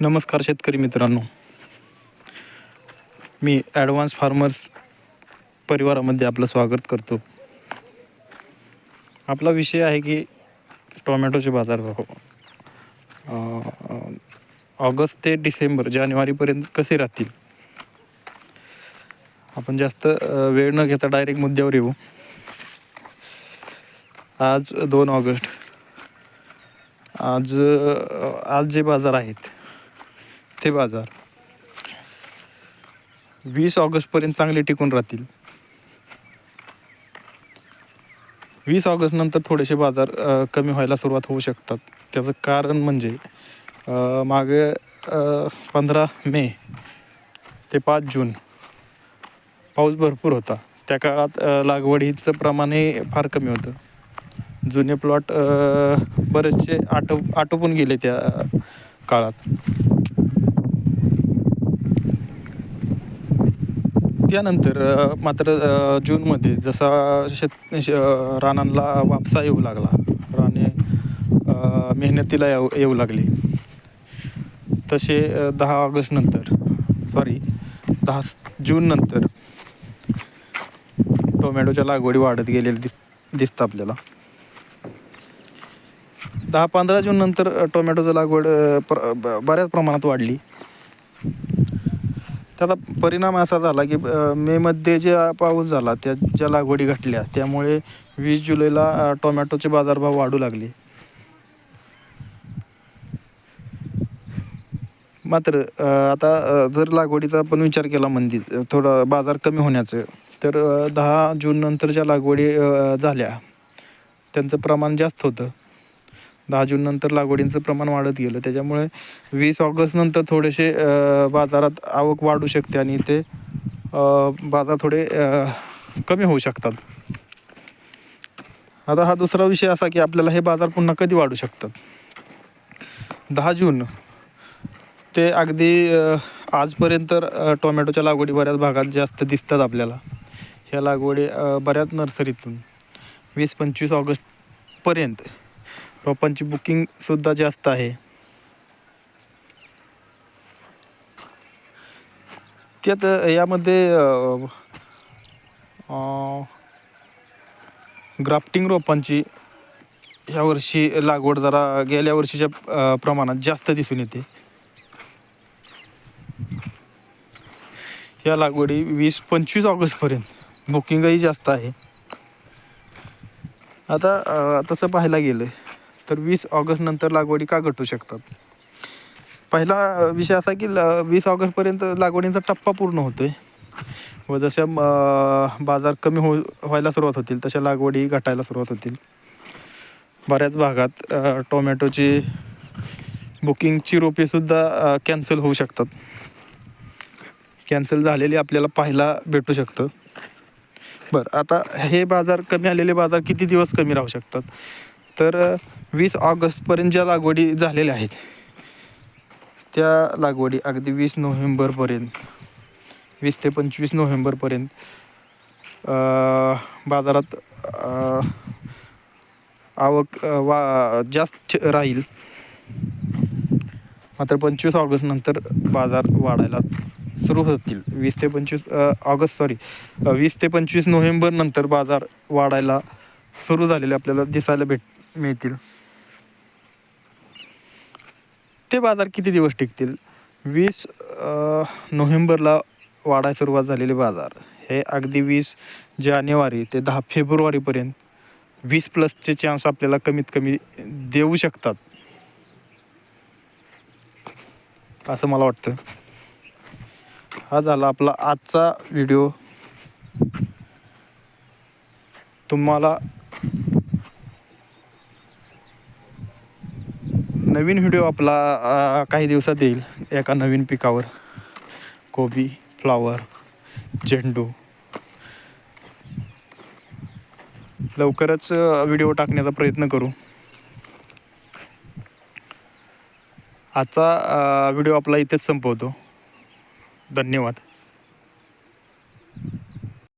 नमस्कार शेतकरी मित्रांनो. मी ॲडव्हान्स फार्मर्स परिवारामध्ये आपलं स्वागत करतो. आपला विषय आहे की टोमॅटोचे बाजारभाव. अं, ऑगस्ट ते डिसेंबर जानेवारीपर्यंत कसे राहतील? आपण जास्त वेळ न घेता डायरेक्ट मुद्द्यावर येऊ. आज दोन ऑगस्ट. आज आज जे बाजार आहेत ते बाजार. वीस ऑगस्टपर्यंत चांगले टिकून राहतील. वीस ऑगस्ट नंतर थोडेसे बाजार कमी व्हायला सुरुवात होऊ शकतात. त्याचं कारण म्हणजे मागे पंधरा मे ते पाच जून पाऊस भरपूर होता. त्या काळात लागवडीचं प्रमाण हे फार कमी होतं. जुने प्लॉट बरेचसे आटो आटोपून गेले त्या काळात. त्यानंतर मात्र जूनमध्ये जसा शेत श- अ, रानांना वापसा येऊ लागला राणे मेहनतीला येऊ येऊ लागली. तसे दहा ऑगस्ट नंतर सॉरी दहा जून नंतर टोमॅटोच्या लागवडी वाढत गेलेली दिस दिसतं आपल्याला. दहा पंधरा जून नंतर टोमॅटोचं लागवड प्र ब- बऱ्याच प्रमाणात वाढली. त्याचा परिणाम असा झाला की मेमध्ये जे पाऊस झाला त्या ज्या लागवडी घटल्या त्यामुळे वीस जुलैला टोमॅटोचे बाजारभाव वाढू लागले. मात्र आता जर लागवडीचा आपण विचार केला मंदी थोडा बाजार कमी होण्याचं तर दहा जून नंतर ज्या लागवडी झाल्या त्यांचं प्रमाण जास्त होतं. दहा जून नंतर लागवडींचं प्रमाण वाढत गेलं. त्याच्यामुळे वीस ऑगस्ट नंतर थोडेसे बाजारात आवक वाढू शकते आणि ते बाजार थोडे कमी होऊ शकतात. आता हा दुसरा विषय असा की आपल्याला हे बाजार पुन्हा कधी वाढू शकतात? दहा जून ते अगदी आजपर्यंत टोमॅटोच्या लागवडी बऱ्याच भागात जास्त दिसतात आपल्याला. ह्या लागवडी बऱ्याच नर्सरीतून. वीस पंचवीस ऑगस्टपर्यंत रोपांची बुकिंगसुद्धा जास्त आहे. त्यात यामध्ये ग्राफ्टिंग रोपांची ह्या वर्षी लागवड जरा गेल्या वर्षीच्या प्रमाणात जास्त दिसून येते. या लागवडी वीस पंचवीस ऑगस्टपर्यंत. बुकिंगही जास्त आहे. आता तसं पाहायला गेलं तर वीस ऑगस्ट नंतर लागवडी का घटू शकतात? पहिला विषय असा की ल वीस ऑगस्टपर्यंत लागवडींचा टप्पा पूर्ण होतोय. व जशा बाजार कमी हो व्हायला सुरुवात होतील तशा लागवडी घटायला सुरुवात होतील. बऱ्याच भागात टोमॅटोची बुकिंगची रोपेसुद्धा कॅन्सल होऊ शकतात. कॅन्सल झालेली आपल्याला पाहायला भेटू शकतं. बरं आता हे बाजार कमी आलेले बाजार किती दिवस कमी राहू शकतात? तर वीस ऑगस्टपर्यंत ज्या लागवडी झालेल्या आहेत त्या लागवडी अगदी वीस नोव्हेंबरपर्यंत वीस ते पंचवीस नोव्हेंबरपर्यंत बाजारात आवक वा जास्त राहील. मात्र पंचवीस ऑगस्टनंतर बाजार वाढायला सुरू होतील. वीस ते पंचवीस ऑगस्ट सॉरी वीस ते पंचवीस नोव्हेंबरनंतर बाजार वाढायला सुरू झालेले आपल्याला दिसायला भेट मिळतील. ते बाजार किती दिवस टिकतील? वीस नोव्हेंबरला वाढायला सुरुवात झालेले बाजार. हे अगदी वीस जानेवारी ते दहा फेब्रुवारीपर्यंत वीस प्लसचे चान्स आपल्याला कमीत कमी देऊ शकतात. असं मला वाटतं. हा झाला आपला आजचा व्हिडिओ तुम्हाला नवीन व्हिडिओ आपला काही दिवसात येईल. एका नवीन पिकावर. कोबी फ्लावर झेंडू. लवकरच व्हिडिओ टाकण्याचा प्रयत्न करू. आजचा व्हिडिओ आपला इथेच संपवतो. धन्यवाद.